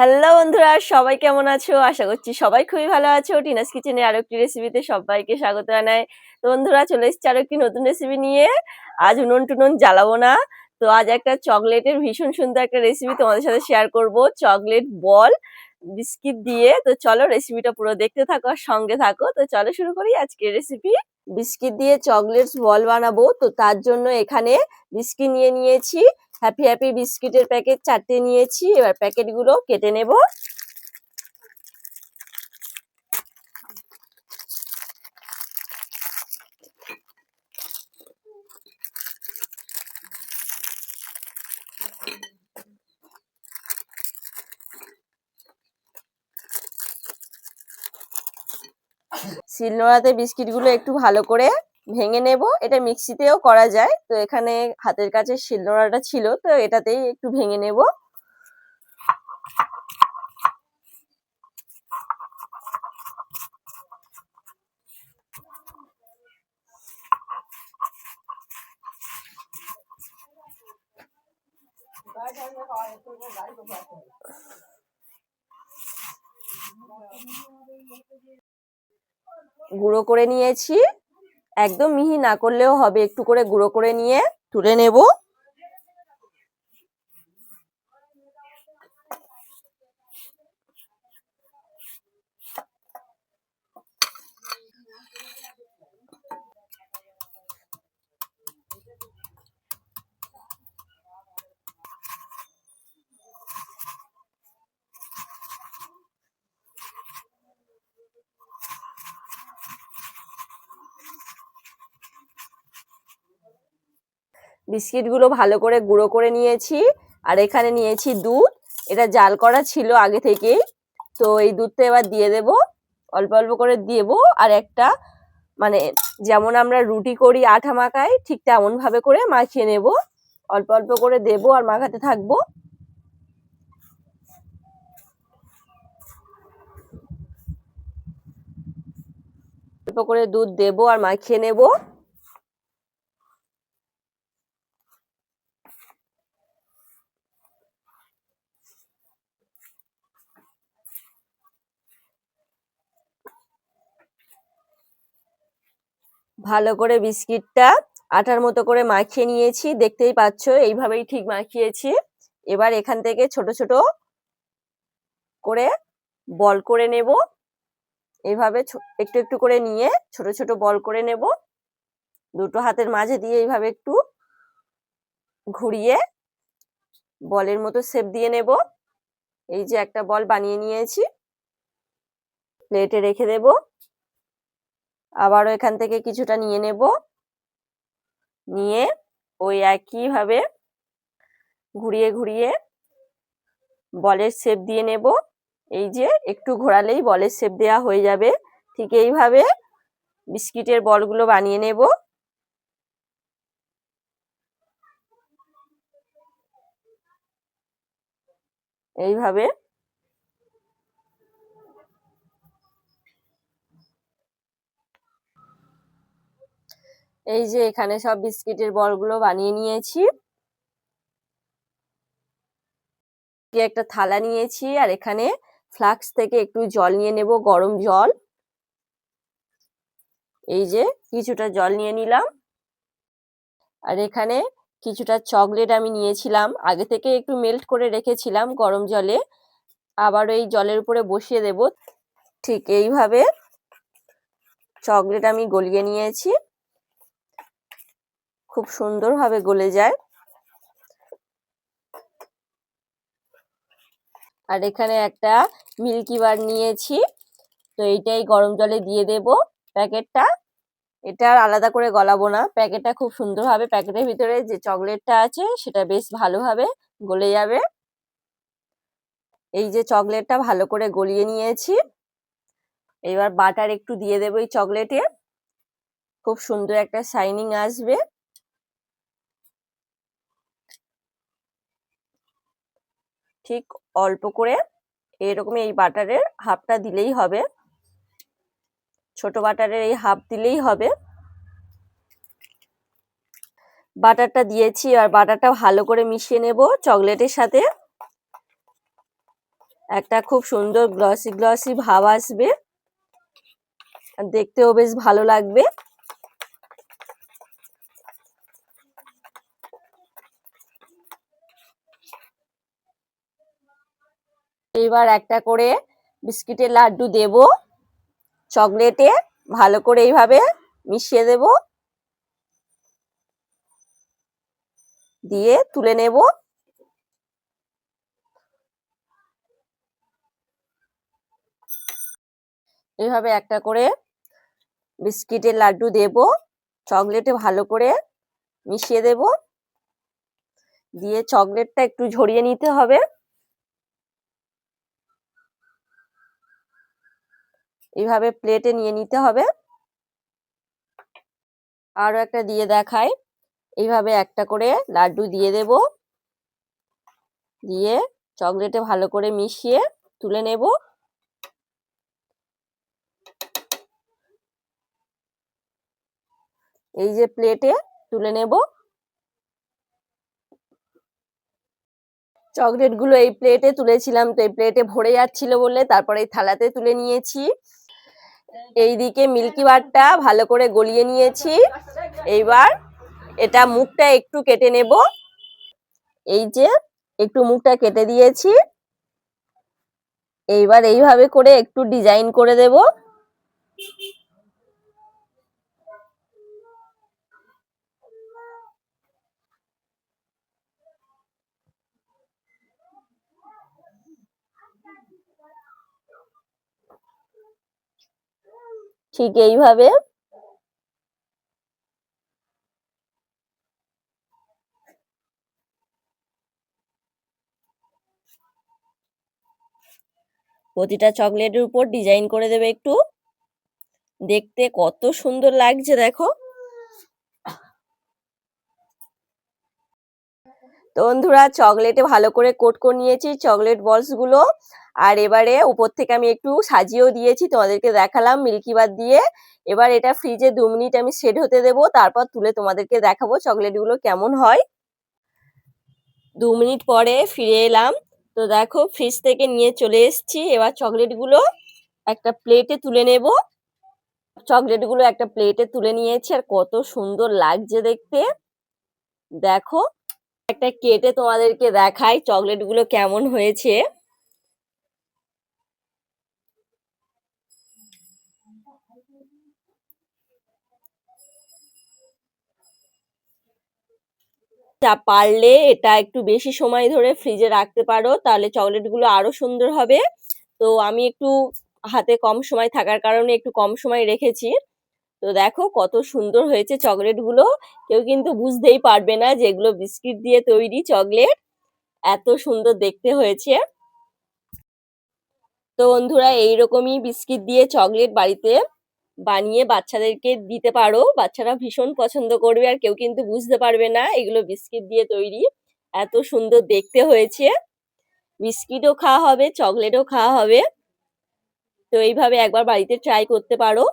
Hello বন্ধুরা, সবাই কেমন আছো? আশা করছি সবাই খুবই ভালো আছো। টিনাস কিচেনে আরও একটি রেসিপিতে সবাইকে স্বাগত জানাই। তো বন্ধুরা, চলে এসেছি আরও একটি নতুন রেসিপি নিয়ে। আজ উনুন টুনুন জ্বালাবো না। তো আজ একটা চকলেটের ভীষণ সুন্দর একটা রেসিপি তোমাদের সাথে শেয়ার করব। চকলেট বল, বিস্কিট দিয়ে। তো চলো রেসিপিটা পুরো দেখতে থাকো আর সঙ্গে থাকো। তো চলো শুরু করি আজকের রেসিপি বিস্কিট দিয়ে চকলেটস বল বানাবো। তো তার জন্য এখানে বিস্কিট নিয়ে নিয়েছি। হ্যাপি হ্যাপি বিস্কিটের প্যাকেট চারটে নিয়েছি। এবার প্যাকেটগুলো কেটে নেব। শিলনোড়াতে বিস্কিটগুলো একটু ভালো করে ভেঙে নেব। এটা মিক্সিতেও করা যায়। তো এখানে হাতের কাছে শিলনোড়াটা ছিল, তো এটাতেই একটু ভেঙে নেব। গুঁড়ো করে নিয়েছি। একদম মিহি না করলেও হবে একটু করে গুঁড়ো করে নিয়ে তুলে নেব। বিস্কিটগুলো ভালো করে গুঁড়ো করে নিয়েছি। আর এখানে নিয়েছি দুধ। এটা জাল করা ছিল আগে থেকেই। তো এই দুধটা এবার দিয়ে দেব। অল্প অল্প করে দেবো। আর একটা মানে যেমন আমরা রুটি করি আঠা মাখাই ঠিক তেমন ভাবে করে মাখিয়ে নেব। অল্প অল্প করে দেবো আর মাখাতে থাকব। অল্প করে দুধ দেবো আর মাখিয়ে নেব। ভালো করে বিস্কিটটা আটার মতো করে মাখিয়ে নিয়েছি। দেখতেই পাচ্ছ, এইভাবেই ঠিক মাখিয়েছি। এবার এখান থেকে ছোট ছোট করে বল করে নেব। এইভাবে একটু একটু করে নিয়ে ছোট ছোট বল করে নেব। দুটো হাতের মাঝে দিয়ে এইভাবে একটু ঘুরিয়ে বলের মতো শেপ দিয়ে নেব। এই যে একটা বল বানিয়ে নিয়েছি। প্লেটে রেখে দেবো। আবারও এখান থেকে কিছুটা নিয়ে নেব। নিয়ে ওই একইভাবে ঘুরিয়ে ঘুরিয়ে বলের শেপ দিয়ে নেব। এই যে একটু ঘোরালেই বলের শেপ দেওয়া হয়ে যাবে। ঠিক এইভাবে বিস্কিটের বলগুলো বানিয়ে নেব। এইভাবে এই যে এখানে সব বিস্কিটের বলগুলো বানিয়ে নিয়েছি। একটা থালা নিয়েছি আর এখানে ফ্লাক্স থেকে একটু জল নিয়ে নেব, গরম জল। এই যে কিছুটা জল নিয়ে নিলাম। আর এখানে কিছুটা চকলেট আমি নিয়েছিলাম। আগে থেকে একটু মেল্ট করে রেখেছিলাম গরম জলে। আবার এই জলের উপরে বসিয়ে দেব। ঠিক এইভাবে চকলেট আমি গলিয়ে নিয়েছি। খুব সুন্দরভাবে গলে যায়। আর এখানে একটা মিল্কি বার নিয়েছি। তো এইটাই গরম জলে দিয়ে দেব প্যাকেটটা। এটা আর আলাদা করে গলাবো না। প্যাকেটটা খুব সুন্দরভাবে প্যাকেটের ভিতরে যে চকলেটটা আছে, সেটা বেশ ভালোভাবে গলে যাবে। এই যে চকলেটটা ভালো করে গলিয়ে নিয়েছি। এবার বাটার একটু দিয়ে দেবো এই চকলেটে। খুব সুন্দর একটা শাইনিং আসবে। ঠিক অল্প করে এরকমই এই বাটারের হাফটা দিলেই হবে। ছোট বাটারের এই হাফ দিলেই হবে। বাটারটা দিয়েছি আর বাটারটা ভালো করে মিশিয়ে নেব চকলেটের সাথে। একটা খুব সুন্দর গ্লসি গ্লসি ভাব আসবে। দেখতেও বেশ ভালো লাগবে। এবার একটা করে বিস্কিটের লাড্ডু দেব। চকলেটে ভালো করে এইভাবে মিশিয়ে দেব। দিয়ে তুলে নেব। এইভাবে একটা করে বিস্কিটের লাড্ডু দেব। চকলেটে ভালো করে মিশিয়ে দেব। দিয়ে চকলেটটা একটু ঝরিয়ে নিতে হবে। এইভাবে প্লেটে নিয়ে নিতে হবে। আরও একটা দিয়ে দেখাই। এইভাবে একটা করে লাড্ডু দিয়ে দেব। দিয়ে চকলেটে ভালো করে মিশিয়ে তুলে নেব। এই যে প্লেটে তুলে নেব। চকলেটগুলো এই প্লেটে তুলেছিলাম, তো এই প্লেটে ভরে যাচ্ছিল বলে তারপরে এই থালাতে তুলে নিয়েছি। এইদিকে মিল্কি বারটা ভালো করে গলিয়ে নিয়েছি। এইবার এটা মুখটা একটু কেটে নেব। এই যে একটু মুখটা কেটে দিয়েছি। এইবার এইভাবে করে একটু ডিজাইন করে দেব। ঠিক এইভাবে। প্রতিটা চকলেটের উপর ডিজাইন করে দেবে একটু। দেখতে কত সুন্দর লাগছে দেখো। তো বন্ধুরা চকলেটে ভালো করে কোট করে নিয়েছি চকলেট বলসগুলো আর এবারে উপর থেকে আমি একটু সাজিয়েও দিয়েছি, তোমাদেরকে দেখালাম মিল্কি বার দিয়ে। এবার এটা ফ্রিজে দু মিনিট আমি সেট হতে দেবো, তারপর তুলে তোমাদেরকে দেখাবো চকলেটগুলো কেমন হয়। দু মিনিট পরে ফিরে এলাম। তো দেখো ফ্রিজ থেকে নিয়ে চলে এসেছি, এবার চকলেটগুলো একটা প্লেটে তুলে নেব। চকলেটগুলো একটা প্লেটে তুলে নিয়েছি, আর কত সুন্দর লাগছে দেখতে। দেখো একটা কেটে তোমাদেরকে দেখাই চকলেটগুলো কেমন হয়েছে। তা পারলে এটা একটু বেশি সময় ধরে ফ্রিজে রাখতে পারো, তাহলে চকলেটগুলো আরও সুন্দর হবে। তো আমি একটু হাতে কম সময় থাকার কারণে একটু কম সময় রেখেছি। তো দেখো কত সুন্দর হয়েছে চকলেটগুলো কেউ কিন্তু বুঝতেই পারবে না যে এগুলো বিস্কিট দিয়ে তৈরি চকলেট। এত সুন্দর দেখতে হয়েছে। তো বন্ধুরা, এইরকমই বিস্কিট দিয়ে চকলেট বাড়িতে বানিয়ে বাচ্চাদেরকে দিতে পারো। বাচ্চারা ভীষণ পছন্দ করবে আর কেউ কিন্তু বুঝতে পারবে না এগুলো বিস্কিট দিয়ে তৈরি। এত সুন্দর দেখতে হয়েছে। বিস্কিটও খাওয়া হবে, চকলেটও খাওয়া হবে। তো এইভাবে একবার বাড়িতে ট্রাই করতে পারো।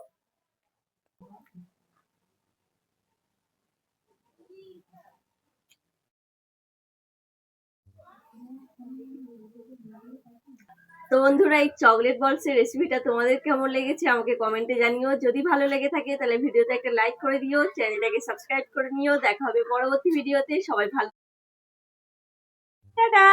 তো বন্ধুরা, এই চকলেট বলসের রেসিপিটা তোমাদের কেমন লেগেছে আমাকে কমেন্টে জানিও। যদি ভালো লেগে থাকে, তাহলে ভিডিওতে একটা লাইক করে দিও, চ্যানেলটাকে সাবস্ক্রাইব করে নিও। দেখা হবে পরবর্তী ভিডিওতে সবাই ভালো টাটা!